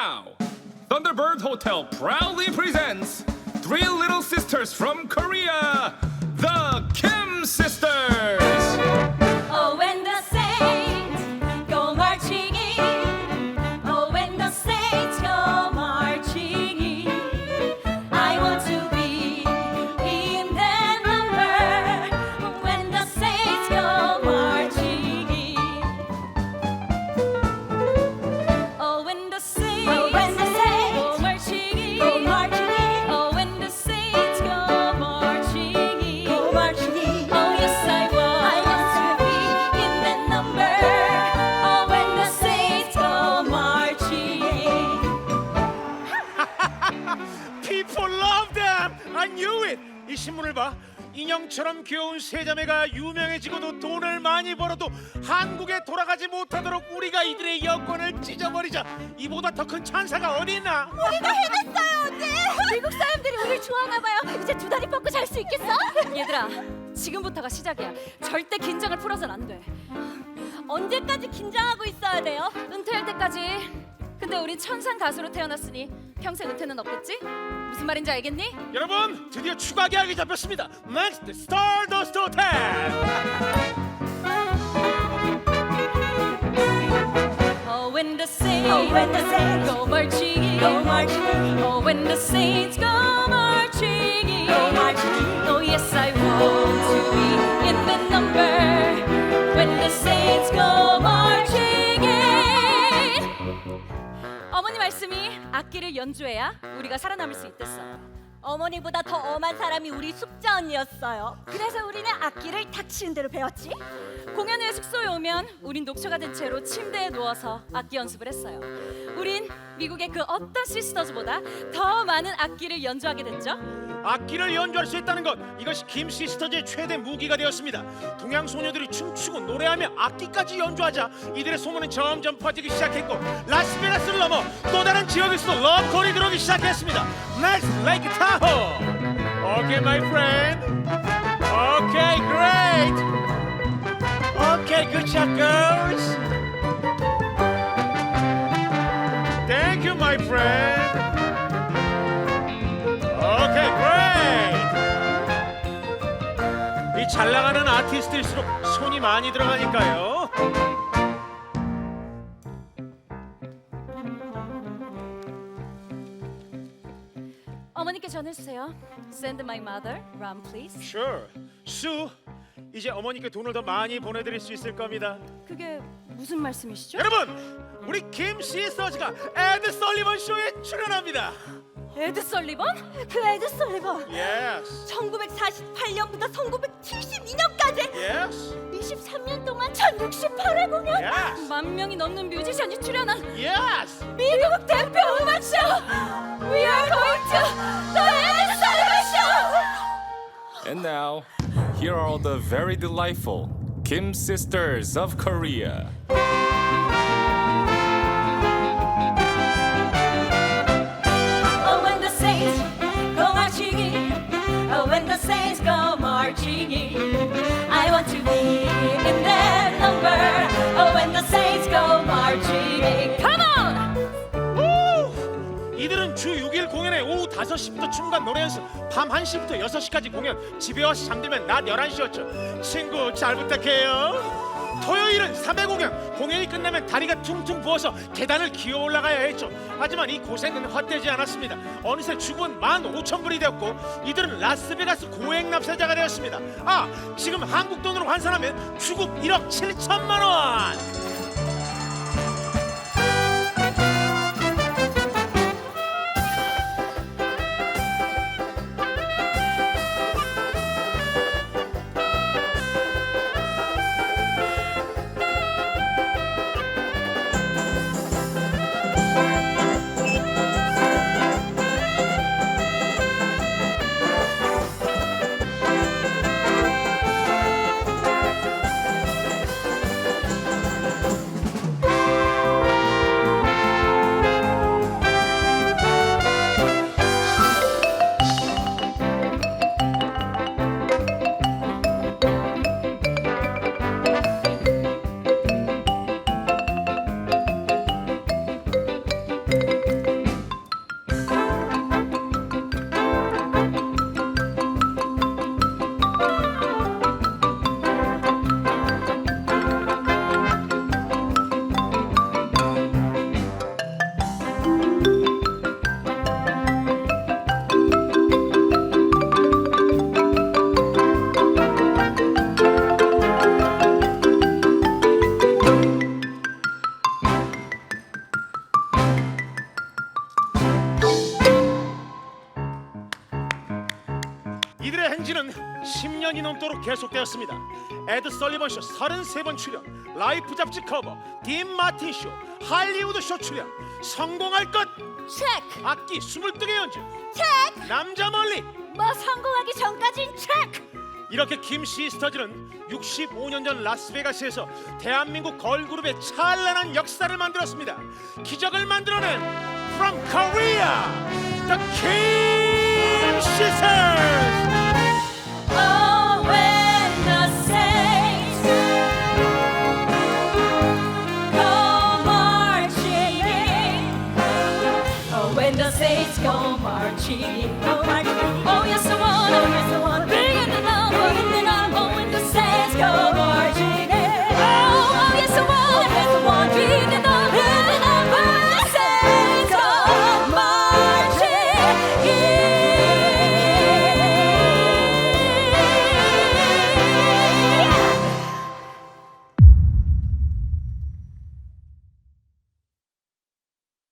now, Thunderbird Hotel proudly presents three little sisters from Korea, the Kim sisters. 이 신문을 봐. 인형처럼 귀여운 세 자매가 유명해지고도 돈을 많이 벌어도 한국에 돌아가지 못하도록 우리가 이들의 여권을 찢어버리자. 이보다 더 큰 찬사가 어디 있나? 우리가 해냈어요, 언니. 미국 사람들이 우리 좋아하나 봐요. 이제 두 다리 뻗고 잘 수 있겠어? 얘들아, 지금부터가 시작이야. 절대 긴장을 풀어선 안 돼. 언제까지 긴장하고 있어야 돼요? 은퇴할 때까지. 근데 우린 천상 가수로 태어났으니 평생 은퇴는 없겠지? 무슨 말인지 알겠니? 여러분, 드디어 추가 계약이 잡혔습니다. Next Stardust Hotel. Oh, when the saints, Oh, when the saints go marching in. go marching in. Oh, when the saints go marching in. Go marching in. Oh, yes, I want 말씀이 악기를 연주해야 우리가 살아남을 수 있댔어. 어머니보다 더 엄한 사람이 우리 숙자 언니였어요. 그래서 우리는 악기를 닥치는 대로 배웠지. 공연 후에 숙소에 오면 우린 녹초가 된 채로 침대에 누워서 악기 연습을 했어요. 우린 미국의 그 어떤 시스터즈보다 더 많은 악기를 연주하게 됐죠. 악기를 연주할 수 있다는 것 이것이 김 시스터즈의 최대 무기가 되었습니다. 동양 소녀들이 춤추고 노래하며 악기까지 연주하자 이들의 소문은 점점 퍼지기 시작했고 라스베가스를 넘어 또 다른 지역에서도 러컬이 들어오기 시작했습니다. Next, Lake Tahoe. Okay, my friend. Okay, great. Okay, good job, girls. Thank you, my friend. 잘 나가는 아티스트일수록 손이 많이 들어가니까요. 어머니께 전해주세요. Send my mother, run please. Sure. 수, 이제 어머니께 돈을 더 많이 보내드릴 수 있을 겁니다. 그게 무슨 말씀이시죠? 여러분, 우리 김 시스터즈가 에드 설리번 쇼에 출연합니다. 에드 설리번? 그 에드 설리번 Yes, 1948년부터 1972년까지 yes, 23년 동안 1068회 공연 yes, 만 명이 넘는 뮤지션이 출연한 yes. 미국 대표 음악쇼 We are going to the 에드 설리번 쇼 And now, here are the very delightful Kim sisters of Korea. The saints go marching in. I want to be in their number. Oh, when the saints go marching in. Come on! 우! 이들은 주 6일 공연에 오후 5시부터 춤과 노래 연습, 밤 1시부터 6시까지 공연, 집에 와서 잠들면 낮 11시였죠. 친구 잘 부탁해요. 토요일은 3회 공연, 공연이 끝나면 다리가 퉁퉁 부어서 계단을 기어 올라가야 했죠. 하지만 이 고생은 헛되지 않았습니다. 어느새 주문 15,000불이 되었고 이들은 라스베가스 고액 납세자가 되었습니다. 아, 지금 한국 돈으로 환산하면 주급 1억 7천만 원! 이들의 행진은 10년이 넘도록 계속되었습니다. 에드 설리번 쇼 33번 출연, 라이프 잡지 커버, 딘 마틴 쇼, 할리우드 쇼 출연, 성공할 것! 체크! 악기 22개 연주, 체크! 남자 멀리. 뭐 성공하기 전까진 체크! 이렇게 김 시스터즈는 65년 전 라스베가스에서 대한민국 걸그룹의 찬란한 역사를 만들었습니다. 기적을 만들어낸 From Korea, The Kim Sisters.